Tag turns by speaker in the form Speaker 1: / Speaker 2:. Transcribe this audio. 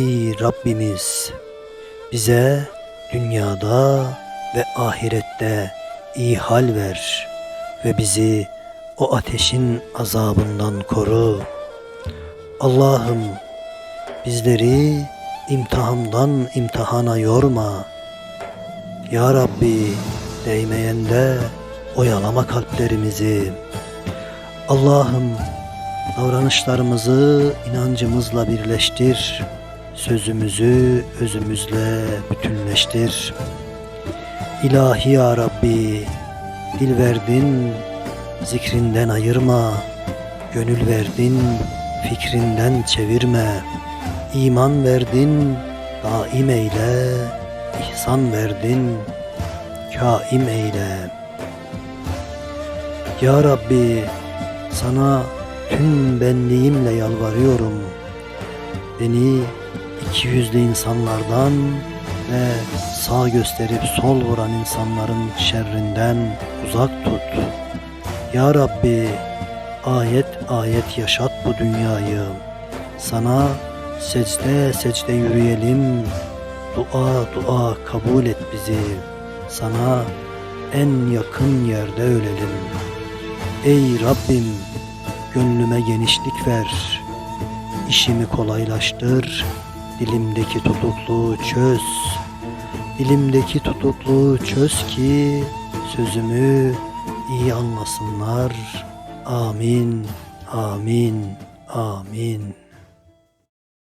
Speaker 1: Ey Rabbimiz bize dünyada ve ahirette iyi hal ver ve bizi o ateşin azabından koru. Allah'ım bizleri imtihandan imtihana yorma. Ya Rabbi değmeyende oyalama kalplerimizi. Allah'ım davranışlarımızı inancımızla birleştir. Sözümüzü özümüzle bütünleştir. İlahi ya Rabbi dil verdin zikrinden ayırma. Gönül verdin fikrinden çevirme. İman verdin daim eyle. İhsan verdin kaim eyle. Ya Rabbi sana tüm benliğimle yalvarıyorum. Beni iki yüzlü insanlardan ve sağ gösterip sol vuran insanların şerrinden uzak tut. Ya Rabbi ayet ayet yaşat bu dünyayı. Sana secde secde yürüyelim. Dua dua kabul et bizi. Sana en yakın yerde ölelim. Ey Rabbim gönlüme genişlik ver. İşimi kolaylaştır. Dilimdeki tutukluğu çöz. Dilimdeki tutukluğu çöz ki sözümü iyi anlasınlar. Amin, amin, amin.